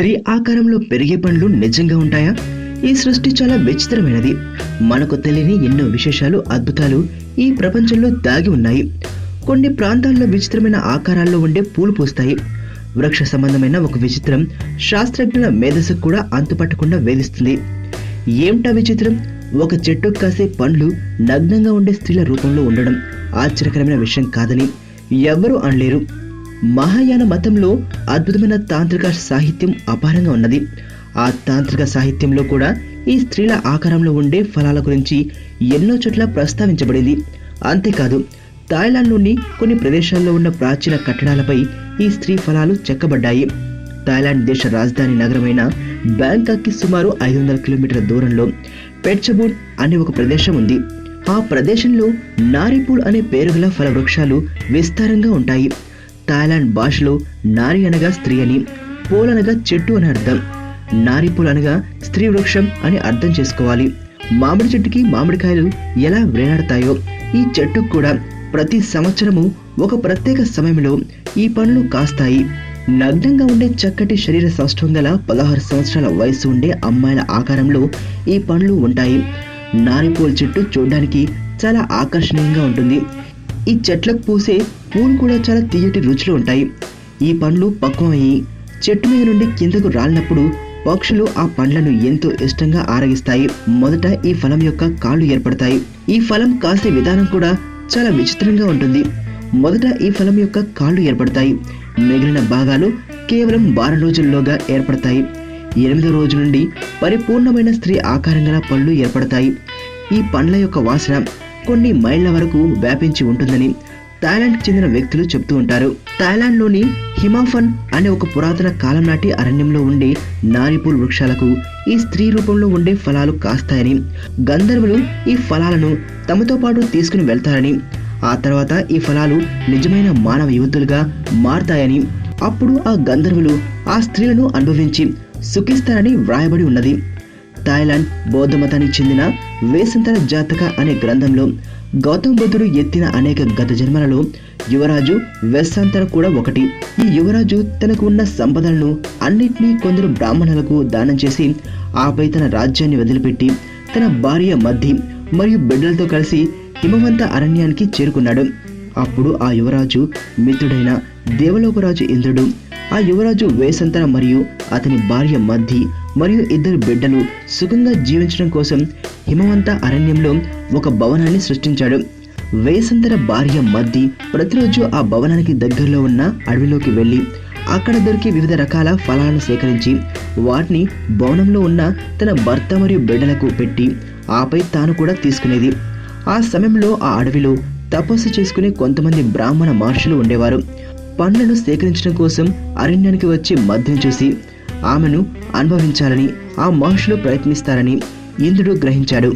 స్త్రీ ఆకారంలో పెరిగే పండ్లు నిజంగా ఉంటాయా? ఈ సృష్టి చాలా విచిత్రమైనది. మనకు తెలియని ఎన్నో విశేషాలు అద్భుతాలు ఈ ప్రపంచంలో దాగి ఉన్నాయి. కొన్ని ప్రాంతాల్లో విచిత్రమైన ఆకారాల్లో ఉండే పూలు పూస్తాయి. వృక్ష సంబంధమైన ఒక విచిత్రం శాస్త్రజ్ఞుల మేధస్సుకు కూడా అంతుపట్టకుండా వేధిస్తుంది. ఏమిటా విచిత్రం? ఒక చెట్టు కాసే పండ్లు నగ్నంగా ఉండే స్త్రీల రూపంలో ఉండడం ఆశ్చర్యకరమైన విషయం కాదని ఎవ్వరూ అనలేరు. మహాయాన మతంలో అద్భుతమైన తాంత్రిక సాహిత్యం అపారంగా ఉన్నది. ఆ తాంత్రిక సాహిత్యంలో కూడా ఈ స్త్రీల ఆకారంలో ఉండే ఫలాల గురించి ఎన్నో చోట్ల ప్రస్తావించబడింది. అంతేకాదు థాయిలాండ్లోని కొన్ని ప్రదేశాల్లో ఉన్న ప్రాచీన కట్టడాలపై ఈ స్త్రీ ఫలాలు చెక్కబడ్డాయి. థాయిలాండ్ దేశ రాజధాని నగరమైన బ్యాంకాక్కి సుమారు ఐదు వందల కిలోమీటర్ల దూరంలో పెట్చబూర్ అనే ఒక ప్రదేశం ఉంది. ఆ ప్రదేశంలో నారిపూల్ అనే పేరు గల ఫల వృక్షాలు విస్తారంగా ఉంటాయి. థాయిలాండ్ భాషలో నారి అనగా స్త్రీ అని పూల్ అనగా చెట్టు అని అర్థం. నారిపూల్ అనగా స్త్రీ వృక్షం అని అర్థం చేసుకోవాలి. మామిడి చెట్టుకి మామిడికాయలు ఎలా వేలాడతాయో ఈ చెట్టుకు కూడా ప్రతి సంవత్సరము ఒక ప్రత్యేక సమయంలో ఈ పండ్లు కాస్తాయి. నగ్నంగా ఉండే చక్కటి శరీర సౌష్ఠవం గల పదహారు సంవత్సరాల వయసు ఉండే అమ్మాయిల ఆకారంలో ఈ పండ్లు ఉంటాయి. నారిపూల చెట్టు చూడడానికి చాలా ఆకర్షణీయంగా ఉంటుంది. ఈ చెట్లకు పూసే పూలు కూడా చాలా తీయటి రుచులు ఉంటాయి. ఈ పండ్లు పక్వమయ్యి చెట్టు మీద నుండి కిందకు రాలినప్పుడు పక్షులు ఆ పండ్లను ఎంతో ఇష్టంగా ఆరగిస్తాయి. మొదట ఈ ఫలం యొక్క కాళ్ళు ఏర్పడతాయి. ఈ ఫలం కాసే విధానం కూడా చాలా విచిత్రంగా ఉంటుంది. మొదట ఈ ఫలం యొక్క కాళ్ళు ఏర్పడతాయి. మిగిలిన భాగాలు కేవలం వారం రోజుల్లోగా ఏర్పడతాయి. ఎనిమిదో రోజు నుండి పరిపూర్ణమైన స్త్రీ ఆకారం గల పళ్ళు ఏర్పడతాయి. ఈ పండ్ల యొక్క వాసన కొన్ని మైళ్ళ వరకు వ్యాపించి ఉంటుందని థాయిలాండ్కి చెందిన వ్యక్తులు చెప్తూ ఉంటారు. థాయిలాండ్లోని హిమాఫన్ అనే ఒక పురాతన కాలం నాటి అరణ్యంలో ఉండే నారిపూల్ వృక్షాలకు ఈ స్త్రీ రూపంలో ఉండే ఫలాలు కాస్తాయని గంధర్వులు ఈ ఫలాలను తమతో పాటు తీసుకుని వెళ్తారని ఆ తర్వాత ఈ ఫలాలు నిజమైన మానవ యువతులుగా మారతాయని అప్పుడు ఆ గంధర్వులు ఆ స్త్రీలను అనుభవించి సుఖిస్తారని వ్రాయబడి ఉన్నది. థాయిలాండ్ బౌద్ధ మతానికి చెందిన వేసంతర జాతక అనే గ్రంథంలో గౌతమ బుద్ధుడు ఎత్తిన అనేక గత జన్మలలో యువరాజు వెస్సాంతర కూడా ఒకటి. ఈ యువరాజు తనకు ఉన్న సంపదలను అన్నిటినీ కొందరు బ్రాహ్మణులకు దానం చేసి ఆపై తన రాజ్యాన్ని వదిలిపెట్టి తన భార్య మధ్య మరియు బిడ్డలతో కలిసి హిమవంత అరణ్యానికి చేరుకున్నాడు. అప్పుడు ఆ యువరాజు మిత్రుడైన దేవలోకరాజు ఇంద్రుడు ఆ యువరాజు వేసంతర మరియు అతని భార్య మధ్య మరియు ఇద్దరు బిడ్డలు సుఖంగా జీవించడం కోసం హిమవంత అరణ్యంలో ఒక భవనాన్ని సృష్టించాడు. వేసంతర భార్య మధ్య ప్రతిరోజు ఆ భవనానికి దగ్గరలో ఉన్న అడవిలోకి వెళ్ళి అక్కడ దొరికే వివిధ రకాల ఫలాలను సేకరించి వాటిని భవనంలో ఉన్న తన భర్త మరియు బిడ్డలకు పెట్టి ఆపై తాను కూడా తీసుకునేది. ఆ సమయంలో ఆ అడవిలో తపస్సు చేసుకునే కొంతమంది బ్రాహ్మణ మహర్షులు ఉండేవారు. పండ్లను సేకరించడం కోసం అరణ్యానికి వచ్చి మద్దిని చూసి ఆమెను అనుభవించాలని ఆ మహర్షులు ప్రయత్నిస్తారని ఇంద్రుడు గ్రహించాడు.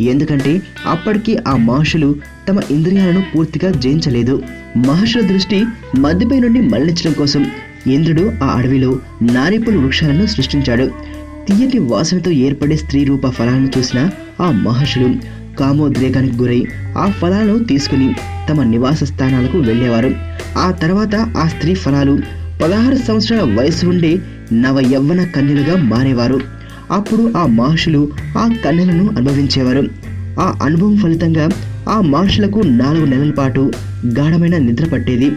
ఎందుకంటే అప్పటికి ఆ మహర్షులు తమ ఇంద్రియాలను పూర్తిగా జయించలేదు. మహర్షుల దృష్టి మధ్యపై నుండి మళ్ళించడం కోసం ఇంద్రుడు ఆ అడవిలో నారిపుల వృక్షాలను సృష్టించాడు. తీయటి వాసనతో ఏర్పడే స్త్రీ రూప ఫలాలను చూసిన ఆ మహర్షులు కామోద్రేకానికి గురై ఆ ఫలాలను తీసుకుని తమ నివాస స్థానాలకు వెళ్ళేవారు. ఆ తర్వాత ఆ స్త్రీ ఫలాలు పదహారు సంవత్సరాల వయసు ఉండే నవ యవ్వన కన్యలుగా మారేవారు. అప్పుడు ఆ మహర్షులు ఆ కన్యలను అనుభవించేవారు. ఆ అనుభవం ఫలితంగా ఆ మహర్షులకు నాలుగు నెలల పాటు గాఢమైన నిద్ర పట్టేది.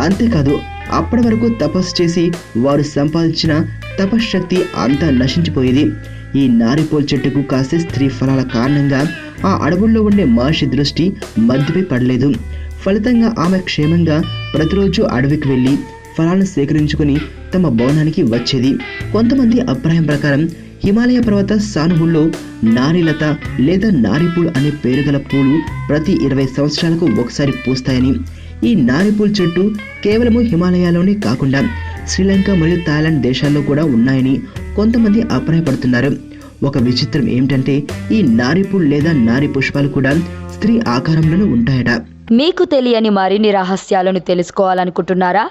అంతేకాదు అప్పటి వరకు తపస్సు చేసి వారు సంపాదించిన తపశ్శక్తి అంతా నశించిపోయేది. ఈ నారిపోల్ చెట్టుకు కాసే స్త్రీ ఫలాల కారణంగా ఆ అడవుల్లో ఉండే మహర్షి దృష్టి మధ్యపై పడలేదు. ఫలితంగా ఆమె క్షేమంగా ప్రతిరోజు అడవికి వెళ్ళి ఫలాలను స్వీకరించుకుని తమ భవనానికి వచ్చేది. కొంతమంది అభిప్రాయం ప్రకారం హిమాలయ పర్వత సానుహుల్లో నారిలత లేదా నారిపూల్ అనే పేరు గల పూలు ప్రతి ఇరవై సంవత్సరాలకు ఒకసారి పూస్తాయని. ఈ నారిపూల్ చెట్టు కేవలము హిమాలయాలోనే కాకుండా శ్రీలంక మరియు థాయిలాండ్ దేశాల్లో కూడా ఉన్నాయని కొంతమంది అభిప్రాయపడుతున్నారు. ఒక విచిత్రం ఏమిటంటే ఈ నారిపూల్ లేదా నారి పుష్పాలు కూడా స్త్రీ ఆకారంలోనే ఉంటాయట. మీకు తెలియని మరిన్ని రహస్యాలను తెలుసుకోవాలనుకుంటున్నారా?